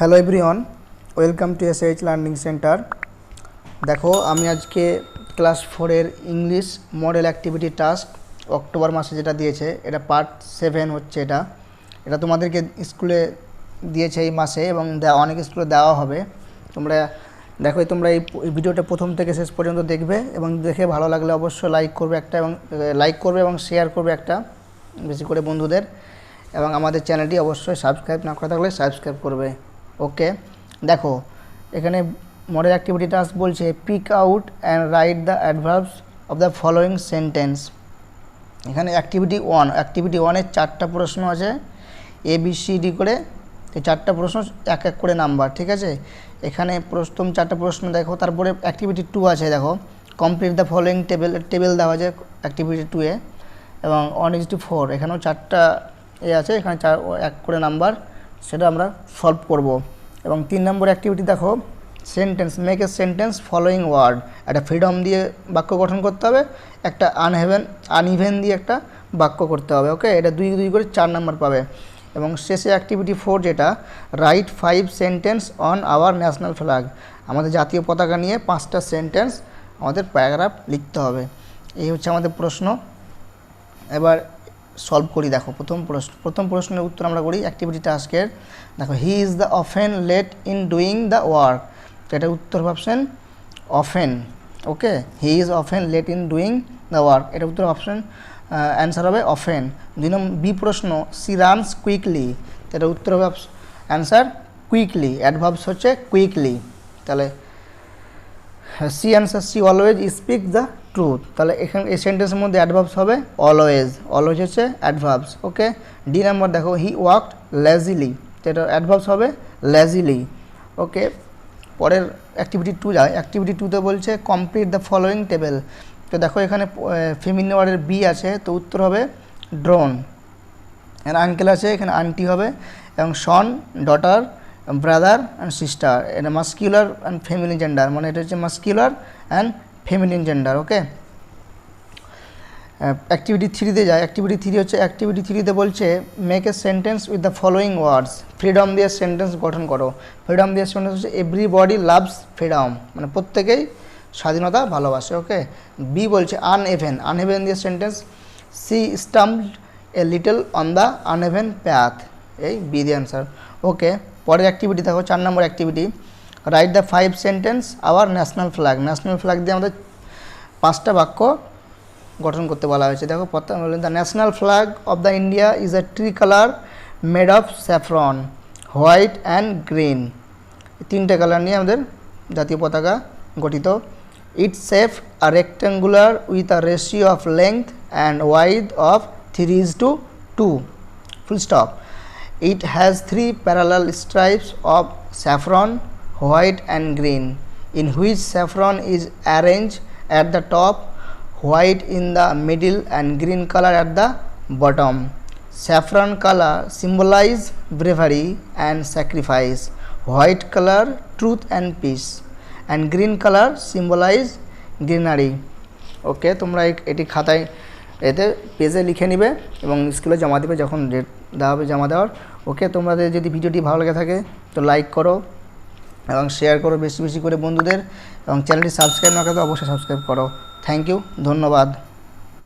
Hello everyone welcome to S H learning centre দেখো, আমি আজকে ক্লাস ফোরের English model activity task October মাসে যেটা দিয়েছে, এটা পার্ট সেভেন হচ্ছে এটা। এটা তোমাদেরকে স্কুলে দিয়েছে এই মাসে এবং অনেক স্কুলে দেওয়া হবে। তোমরা, দেখো তোমরা এই ভিডিওটা প্রথম থেকে শেষ পর্যন্ত দেখবে এবং দেখে ভালো লাগলে অবশ্যই লাইক করবে একটা এবং লাইক করবে এবং শেয়ার করবে একটা, বেশি করে বন্ধুদের। এবং আমাদের চ্যানেলটি অবশ্যই সাবস্ক্রাইব না করা থাকলে সাবস্ক্রাইব করবে। ওকে দেখো, এখানে মডেল অ্যাক্টিভিটি টাস্ক বলছে pick out and write the adverbs of the following sentence এখানে অ্যাক্টিভিটি ওয়ান অ্যাক্টিভিটি ওয়ানের চারটা প্রশ্ন আছে এ বি করে, এই চারটা প্রশ্ন এক এক করে নাম্বার ঠিক আছে? এখানে প্রথম চারটা প্রশ্ন দেখো, তারপরে অ্যাক্টিভিটি টু আছে, দেখো। Complete the following table table দেওয়া আছে অ্যাক্টিভিটি টু এ, এবং ওয়ান ইজ টু ফোর এখানেও চারটা এ আছে, এখানে চার, এক করে নাম্বার সেটা আমরা সলভ করব। এবং তিন নম্বর অ্যাক্টিভিটি দেখো sentence make a sentence following word একটা ফ্রিডম দিয়ে বাক্য গঠন করতে হবে, একটা আনহেভেন আনইভেন দিয়ে একটা বাক্য করতে হবে ওকে এটা দুই দুই করে চার নাম্বার পাবে। এবং শেষে অ্যাক্টিভিটি ফোর যেটা write five sentence on our national flag আমাদের জাতীয় পতাকা নিয়ে পাঁচটা সেন্টেন্স আমাদের প্যারাগ্রাফ লিখতে হবে। এই হচ্ছে আমাদের প্রশ্ন। এবার সলভ করি, দেখো, প্রথম প্রশ্ন, প্রথম প্রশ্নের উত্তর আমরা করি অ্যাক্টিভিটি টাস্কের দেখো he is the often late in doing the work তো এটা উত্তর ভাবছেন often okay he is often late in doing the work এটা উত্তর অপশন অ্যান্সার হবে অফেন দুই নম্বর বি প্রশ্ন সি রানস কুইকলি এটা উত্তর হবে অ্যান্সার কুইকলি অ্যাডভার্বস হচ্ছে কুইকলি তাহলে C answer C always speak the truth তাহলে এখানে এই সেন্টেন্সের মধ্যে অ্যাডভার্বস হবে অলওয়েজ অলওয়েজ হচ্ছে অ্যাডভার্বস ওকে ডি নাম্বার দেখো হি ওয়ার্কড লেজিলি এটা অ্যাডভার্বস হবে লেজিলি ওকে পরের অ্যাক্টিভিটি টু যায়। অ্যাক্টিভিটি টুতে বলছে কমপ্লিট দ্য ফলোয়িং টেবিল তো দেখো এখানে ফেমিনি ওয়ার্ডের বি আছে, তো উত্তর হবে ড্রোন এর আঙ্কেল আছে, এখানে আন্টি হবে। এবং son daughter brother and sister এটা মাস্কিউলার অ্যান্ড ফেমিনিন জেন্ডার মানে এটা হচ্ছে masculine and feminine gender okay activity থ্রিতে যায়। অ্যাক্টিভিটি থ্রি হচ্ছে অ্যাক্টিভিটি থ্রিতে বলছে make a sentence with the following words freedom দিয়ে সেন্টেন্স গঠন করো। ফ্রিডম দিয়ে সেন্টেন্স হচ্ছে এভরিবডি লাভস ফ্রিডম মানে প্রত্যেকেই স্বাধীনতা ভালোবাসে ওকে বি বলছে আনএভেন আনএভেন দিয়ে sentence C stumped a little on the uneven path এই বি দি অ্যান্সার ওকে পরের অ্যাক্টিভিটি দেখো, চার নম্বর activity write the five sentence our national flag national flag দিয়ে আমাদের পাঁচটা বাক্য গঠন করতে বলা হয়েছে। দেখো the national flag of the India is a tri colour made of saffron white and green তিনটে কালার নিয়ে আমাদের জাতীয় পতাকা গঠিত। It safe a rectangular with a ratio of length and wide of three is to two full stop It has three parallel stripes of saffron, white and green, in which saffron is arranged at the top, white in the middle and green color at the bottom. Saffron color symbolize bravery and sacrifice, white color truth and peace, and green color symbolize greenery. Okay তোমরা এটি খাতায় এতে পেজে লিখে নিবে এবং স্কুলে জমা দেবে যখন ডেট দেওয়া হবে জমা দেওয়ার। ওকে তোমাদের যদি ভিডিওটি ভালো লেগে থাকে, তো লাইক করো এবং শেয়ার করো বেশি বেশি করে বন্ধুদের এবং চ্যানেলটি সাবস্ক্রাইব না করতে অবশ্যই সাবস্ক্রাইব করো। থ্যাংক ইউ ধন্যবাদ।